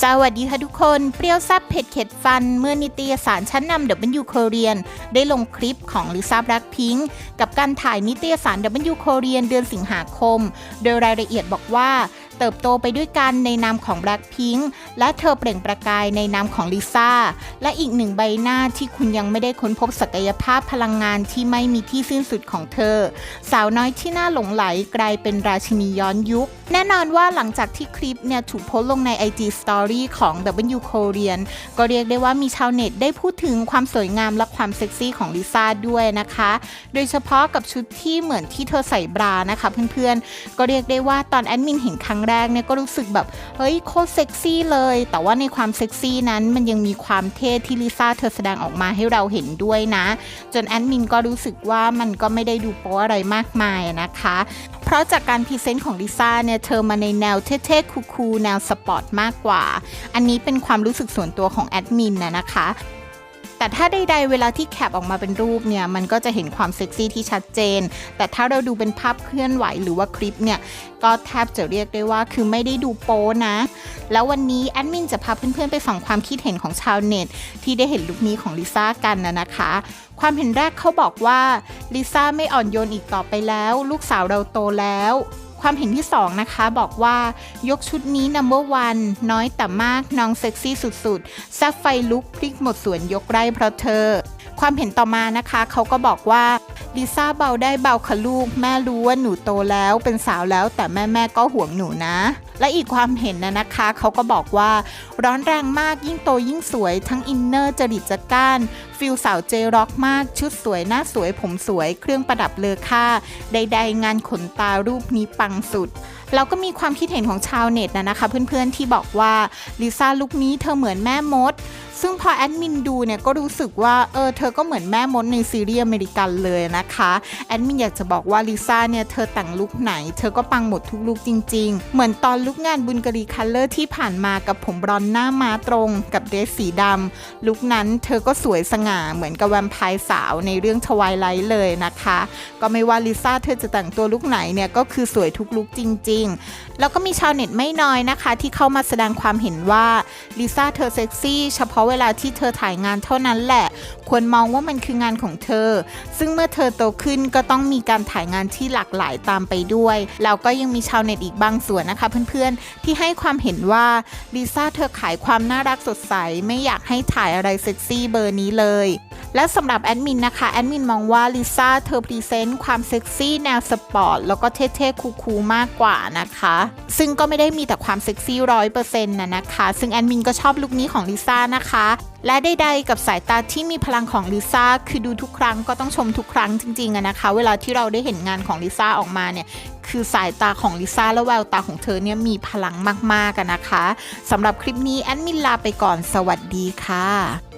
สวัสดีค่ะทุกคน เปรี้ยวซับเผ็ดเข็ดฟัน เมื่อนิตยสารชั้นนำ W Korean ได้ลงคลิปของลิซ่าแบล็คพิงกับการถ่ายนิตยสาร W Korean เดือนสิงหาคม โดยรายละเอียดบอกว่า เติบโตไปด้วยกันในนามของ Blackpink และเธอเปล่งประกายในนามของลิซ่า และอีกหนึ่งใบหน้าที่คุณยังไม่ได้ค้นพบศักยภาพพลังงานที่ไม่มีที่สิ้นสุดของเธอ สาวน้อยที่น่าหลงไหลกลายเป็นราชินีย้อนยุค แน่นอนว่าหลังจากที่คลิปเนี่ยถูกโพสลงใน IG Story ของ W Korean ก็เรียกได้ว่ามีชาวเน็ตได้พูดถึงความสวยงามและความเซ็กซี่ของลิซ่าด้วยนะคะ โดยเฉพาะกับชุดที่เหมือนที่เธอใส่บรานะคะเพื่อนๆ ก็เรียกได้ว่าตอนแอดมินเห็นครั้งแรกแรกเนี่ยก็รู้สึกแบบเฮ้ยโคตรเซ็กซี่เลย แต่ว่าในความเซ็กซี่นั้นมันยังมีความเท่ที่ลิซ่าเธอแสดงออกมาให้เราเห็นด้วยนะ จนแอดมินก็รู้สึกว่ามันก็ไม่ได้ดูโป๊อะไรมากมายนะคะ เพราะจากการพรีเซนต์ของลิซ่าเนี่ยเธอมาในแนวเท่ๆคูลๆแนวสปอร์ตมากกว่า อันนี้เป็นความรู้สึกส่วนตัวของแอดมินนะนะคะ แต่ถ้าใดๆเวลาที่แคปออกมาเป็นรูปเนี่ยมันก็จะเห็นความเซ็กซี่ที่ชัดเจน แต่ถ้าเราดูเป็นภาพเคลื่อนไหวหรือว่าคลิปเนี่ยก็แทบจะเรียกได้ว่าคือไม่ได้ดูโป้นะ แล้ววันนี้แอดมินจะพาเพื่อนๆไปฟังความคิดเห็นของชาวเน็ต ที่ได้เห็นลุคนี้ของลิซ่ากันนะนะคะ ความเห็นแรกเขาบอกว่าลิซ่าไม่อ่อนโยนอีกต่อไปแล้ว ลูกสาวเราโตแล้ว ความเห็นที่ 2 นะคะ บอกว่ายกชุดนี้ number one น้อยแต่มากน้องเซ็กซี่สุดๆซับไฟลุกพลิกหมดสวนยกไร่เพราะเธอ ความเห็นต่อมานะคะ เขาก็บอกว่า ลิซ่าเบาได้เบาค่ะลูก แม่รู้ว่าหนูโตแล้วเป็นสาวแล้วแต่แม่แม่ก็ห่วงหนูนะ และอีกความเห็นนะนะคะ เขาก็บอกว่าร้อนแรงมากยิ่งโตยิ่งสวย ทั้งอินเนอร์จริตจักร้านฟิลสาวเจร็อกมาก ชุดสวยหน้าสวยผมสวย เครื่องประดับเลอค่า ใด ๆ งานขนตารูปนี้ปังสุดเราก็มีความคิดเห็นของชาวเน็ตนะนะคะ เพื่อนๆที่บอกว่าลิซ่าลุคนี้เธอเหมือนแม่มด ซึ่งพอแอดมินดูเนี่ยก็รู้สึกว่าเออเธอก็เหมือนแม่มดในซีรีส์อเมริกันเลยนะคะแอดมินอยากจะบอกว่าลิซ่าเนี่ยเธอแต่งลุคไหน เธอก็ปังหมดทุกลุคจริง ๆ เหมือนตอนลุคงานบุญกรีคัลเลอร์ที่ผ่านมากับผมบรอนซ์หน้าม้าตรงกับเดรสสีดำลุคนั้นเธอก็สวยสง่าเหมือนกับแวมไพร์สาวในเรื่องทวายไลท์เลยนะคะ ก็ไม่ว่าลิซ่าเธอจะแต่งตัวลุคไหนเนี่ยก็คือสวยทุกลุคจริง ๆ แล้วก็มีชาวเน็ตไม่น้อยนะคะ ที่เข้ามาแสดงความเห็นว่าลิซ่าเธอเซ็กซี่เฉพาะเวลาที่เธอถ่ายงานเท่านั้นแหละ ควรมองว่ามันคืองานของเธอ ซึ่งเมื่อเธอโตขึ้นก็ต้องมีการถ่ายงานที่หลากหลายตามไปด้วย แล้วก็ยังมีชาวเน็ตอีกบางส่วนนะคะเพื่อนๆ ที่ให้ความเห็นว่าลิซ่าเธอขายความน่ารักสดใส ไม่อยากให้ถ่ายอะไรเซ็กซี่เบอร์นี้เลย และสำหรับแอดมินนะคะ แอดมินมองว่าลิซ่าเธอพรีเซนต์ความเซ็กซี่แนวสปอร์ต แล้วก็เท่ๆคูลๆมากกว่านะคะ ซึ่งก็ไม่ได้มีแต่ความเซ็กซี่ร้อยเปอร์เซ็นต์นะนะคะ ซึ่งแอดมินก็ชอบลุคนี้ของลิซ่านะคะ และใดๆกับสายตาที่มีพลังของลิซ่าคือดูทุกครั้งก็ต้องชมทุกครั้งจริงๆนะคะ เวลาที่เราได้เห็นงานของลิซ่าออกมาเนี่ยคือสายตาของลิซ่าและแววตาของเธอเนี่ยมีพลังมากๆกันนะคะสำหรับคลิปนี้แอดมินลาไปก่อนสวัสดีค่ะ